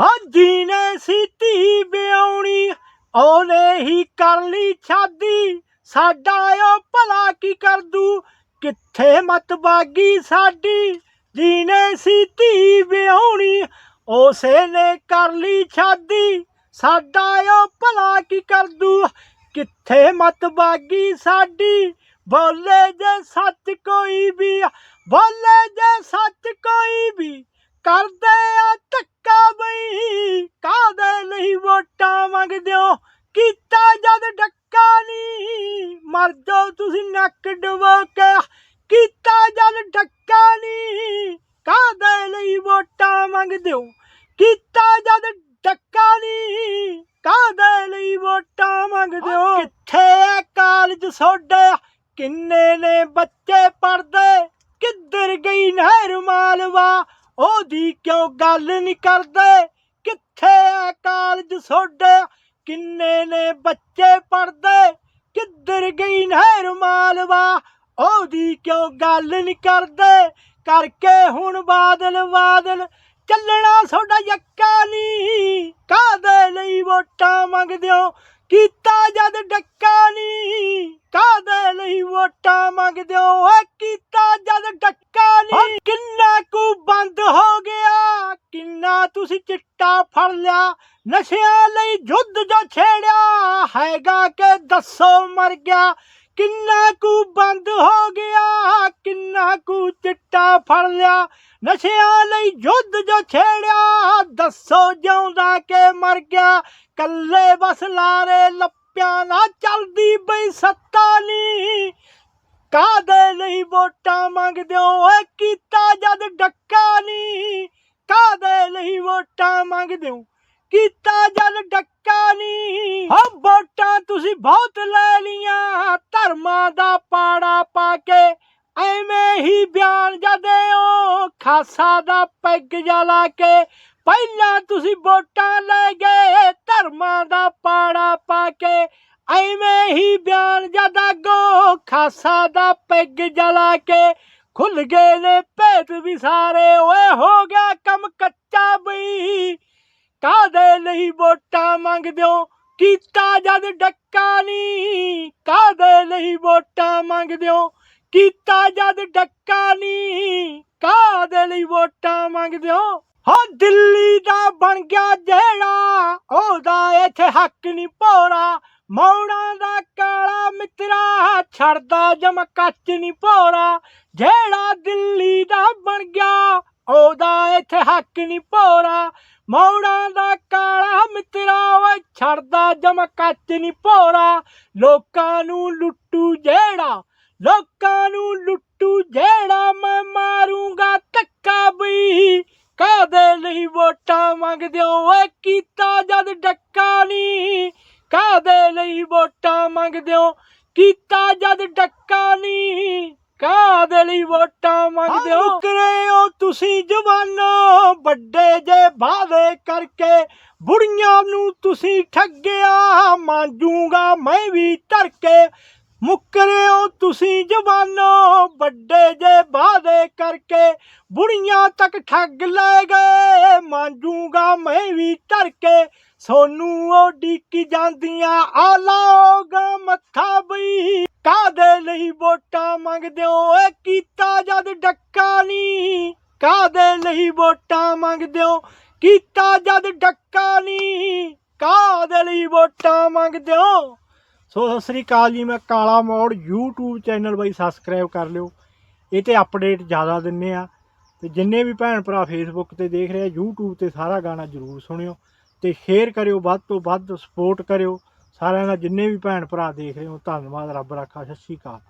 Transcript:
ਹਾਜੀ ਨੇ ਸੀ ਧੀ ਵਿਆਉਣੀ, ਉਹਨੇ ਹੀ ਕਰ ਲਈ ਛਾਦੀ। ਸਾਡਾ ਉਹ ਭਲਾ ਕੀ ਕਰ ਦੂ ਕਿੱਥੇ ਮਤ ਬਾਗੀ ਸਾਡੀ? ਜੀਨੇ ਸੀ ਧੀ ਵਿਆਉਣੀ, ਉਸੇ ਨੇ ਕਰ ਲਈ ਛਾਦੀ। ਸਾਡਾ ਉਹ ਭਲਾ ਕੀ ਕਰ ਦੂ ਕਿੱਥੇ ਮਤ ਬਾਗੀ ਸਾਡੀ? ਬੋਲੇ ਜੇ ਸੱਚ ਕੋਈ ਵੀ ਬੋਲੇ ਜੇ ਸੱਚ ਕੋਈ ਵੀ ਕਰਦੇ ਆ ਧੱਕਾ ਬਈ? ਕਾਦੇ ਲਈ ਵੋਟਾਂ ਮੰਗਦੇ ਹੋ? ਕੀਤਾ ਜਦ ਡੱਕਾ ਨਹੀਂ, ਮਰ ਜਾਓ ਤੁਸੀਂ ਨੱਕ ਡੁਬੋ ਕੇ। ਕੀਤਾ ਜਦ ਡੱਕਾ ਨਹੀਂ ਕਾਦੇ ਲਈ ਵੋਟਾਂ ਮੰਗਦੇ ਹੋ? ਕੀਤਾ ਜਦ ਡੱਕਾ ਨਹੀਂ ਕਾਦੇ ਲਈ ਵੋਟਾਂ ਮੰਗਦੇ ਹੋ? ਕਿੱਥੇ ਆ ਕਾਲਜ ਸੋਡੇ? ਕਿੰਨੇ ਨੇ ਬੱਚੇ ਪੜਦੇ ਕਿੱਧਰ ਗਈ ਨਹਿਰ ਮਾਲਵਾ? ਉਹਦੀ ਕਿਉਂ ਗੱਲ ਨਹੀਂ ਕਰਦੇ? ਕਿੱਥੇ ਆ ਕਾਲਜ ਸੋਡੇ? ਕਿੰਨੇ ਨੇ ਬੱਚੇ ਪੜਦੇ ਕਿੱਧਰ ਗਈ ਨਹਿਰ ਮਾਲਵਾ? ਉਹਦੀ ਕਿਉਂ ਗੱਲ ਨਹੀਂ ਕਰਦੇ? ਕਰਕੇ ਹੁਣ ਬਾਦਲ ਬਾਦਲ ਚੱਲਣਾ ਤੁਹਾਡਾ ਯੱਕਾ ਨਹੀਂ। ਕਾਦੇ ਲਈ ਵੋਟਾਂ ਮੰਗਦੇ ਹੋ? ਕੀਤਾ ਜਦ ਡੱਕਾ ਨਹੀਂ। ਕਾਦੇ ਲਈ ਵੋਟਾਂ ਮੰਗਦੇ ਹੋ? ਤੁਸੀਂ ਚਿੱਟਾ ਫੜ ਲਿਆ, ਨਸ਼ਿਆਂ ਲਈ ਜੁੱਧ ਜੋ ਛੇੜਿਆ, ਹੈਗਾ ਕਿ ਦੱਸੋ ਮਰ ਗਿਆ, ਕਿੰਨਾ ਕੁ ਬੰਦ ਹੋ ਗਿਆ, ਕਿੰਨਾ ਕੁ ਚਿੱਟਾ ਫੜ ਲਿਆ, ਨਸ਼ਿਆਂ ਲਈ ਯੁੱਧ ਜੋ ਛੇੜਿਆ, ਦੱਸੋ ਜਿਉਂਦਾ ਕਿ ਮਰ ਗਿਆ, ਕੱਲੇ ਬਸ ਲਾਰੇ ਲੱਪਿਆਂ ਨਾ ਚੱਲਦੀ ਬਈ ਸੱਤਾ ਨਹੀਂ ਕਾਦੇ ਲਈ ਵੋਟਾਂ ਮੰਗਦੇ ਹੋ ਓਏ ਕੀਤਾ ਜਦ ਡੱਕਾ ਨਹੀਂ ਕਾਦੇ ਲਈ ਵੋਟਾਂ ਮੰਗਦੇ ਹੋ? ਕੀਤਾ ਜਦ ਡੱਕਾ ਨਹੀਂ। ਹਾਂ। ਵੋਟਾਂ ਤੁਸੀਂ ਬਹੁਤ ਲੈ ਲੀਆਂ ਧਰਮਾਂ ਦਾ ਪਾੜਾ ਪਾ ਕੇ ਐਵੇਂ ਹੀ ਬਿਆਨ ਜਦਿਓ ਖਾਸਾ ਦਾ ਪੈਗ ਜਲਾ ਕੇ ਪਹਿਲਾਂ ਤੁਸੀਂ ਵੋਟਾਂ ਲੈ ਗਏ। ਧਰਮਾਂ ਦਾ ਪਾੜਾ ਪਾ ਕੇ ਐਵੇਂ ਹੀ ਬਿਆਨ ਜਦਾਗੋ ਖਾਸਾ ਦਾ ਪੈਗ ਜਲਾ ਕੇ ਖੁੱਲ ਗਏ ਨੇ ਭੇਤ ਵੀ ਸਾਰੇ। ਓਏ ਹੋ ਗਿਆ ਕੰਮ ਕਾਦੇ ਲਈ ਵੋਟਾਂ ਮੰਗਦੇ ਹੋ? ਕੀਤਾ ਜਦ ਡੱਕਾ ਨਹੀਂ। ਕਾਦੇ ਲਈ ਵੋਟਾਂ ਮੰਗਦੇ ਹੋ? ਕੀਤਾ ਜਦ ਡੱਕਾ ਨਹੀਂ। ਕਾਦੇ ਲਈ ਵੋਟਾਂ ਮੰਗਦੇ ਹੋ? ਹਾਂ, ਦਿੱਲੀ ਦਾ ਬਣ ਗਿਆ ਜਿਹੜਾ ਉਹਦਾ ਇੱਥੇ ਹੱਕ ਨਹੀਂ ਪੋਰਾ ਮੌੜਾਂ ਦਾ ਕਾਲਾ ਮਿੱਤਰਾ ਛੱਡਦਾ ਜਮ ਕੱਚ ਨਹੀਂ ਪੋਰਾ ਜਿਹੜਾ ਦਿੱਲੀ ਦਾ ਬਣ ਗਿਆ ਉਹਦਾ ਇੱਥੇ ਹੱਕ ਨਹੀਂ ਪੋਰਾ ਮੌੜਾਂ ਦਾ ਕਾਲਾ ਮਿੱਤਰਾ ਓਏ, ਛੱਡਦਾ ਜਮ ਕੱਚ ਨਹੀਂ ਪੋਰਾ ਲੋਕਾਂ ਨੂੰ ਲੁੱਟੂ ਜਿਹੜਾ, ਲੋਕਾਂ ਨੂੰ ਲੁੱਟੂ ਜਿਹੜਾ, ਮੈਂ ਮਾਰੂੰਗਾ ਧੱਕਾ ਬਈ। ਕਾਦੇ ਲਈ ਵੋਟਾਂ ਮੰਗਦੇ ਓਏ, ਕੀਤਾ ਜਦ ਡੱਕਾ ਨਹੀਂ ਕਾਦੇ ਲਈ ਵੋਟਾਂ ਮੰਗਦੇ ਹੋ, ਕੀਤਾ ਜਦ ਡੱਕਾ ਨਹੀਂ ਕਾਦੇ ਲਈ ਵੋਟਾਂ ਮੰਗਦੇ ਹੋ? ਹੋ ਤੁਸੀਂ ਜਵਾਨੋ, ਵੱਡੇ ਜੇ ਵਾਅਦੇ ਕਰਕੇ ਬੁੜੀਆਂ ਨੂੰ ਤੁਸੀਂ ਠੱਗਿਆ, ਮਾਂਜੂਗਾ ਮੈਂ ਵੀ ਧਰ ਕੇ ਮੁਕਰੇ ਤੁਸੀਂ ਜਵਾਨੋ, ਵੱਡੇ ਜੇ ਵਾਦੇ ਕਰਕੇ ਬੁੜੀਆਂ ਤੱਕ ਠੱਗ ਲੈ ਗਏ, ਮਾਂਜੂਗਾ ਮੈਂ ਵੀ ਧਰ ਕੇ ਸੋਨੂੰ ਉਹ ਡੀਕੀ ਜਾਂਦੀਆਂ ਆ ਲਾਓਗਾ ਮੱਥਾ ਬਈ ਕਾਦੇ ਲਈ ਵੋਟਾਂ ਮੰਗਦੇ ਹੋ? ਵੋਟਾਂ ਮੰਗਦੇ ਹੋ ਕੀਤਾ ਜਦ ਡੱਕਾ ਨਹੀਂ ਕਾਦੇ ਲਈ ਵੋਟਾਂ ਮੰਗਦੇ ਹੋ ਸੋ ਸਤਿ ਸ੍ਰੀ ਅਕਾਲ ਜੀ, ਮੈਂ ਕਾਲਾ ਮੋੜ YouTube ਚੈਨਲ ਬਈ ਸਬਸਕ੍ਰਾਈਬ ਕਰ ਲਿਓ। ਇਹ ਤੇ ਅਪਡੇਟ ਜ਼ਿਆਦਾ ਦਿੰਨੇ ਆ। ਤੇ ਜਿੰਨੇ ਵੀ ਭੈਣ ਭਰਾ ਫੇਸਬੁੱਕ ਤੇ ਦੇਖ ਰਹੇ ਆ, YouTube ਤੇ ਸਾਰਾ ਗਾਣਾ ਜਰੂਰ ਸੁਣਿਓ। ਤੇ ਸ਼ੇਅਰ ਕਰਿਓ, ਵੱਧ ਤੋਂ ਵੱਧ ਸਪੋਰਟ ਕਰਿਓ। ਸਾਰਿਆਂ ਦਾ ਜਿੰਨੇ ਵੀ ਭੈਣ ਭਰਾ ਦੇਖ ਰਹੇ ਹੋ, ਧੰਨਵਾਦ, ਰੱਬ ਰਾਖਾ, ਸਤਿ ਸ੍ਰੀ ਅਕਾਲ।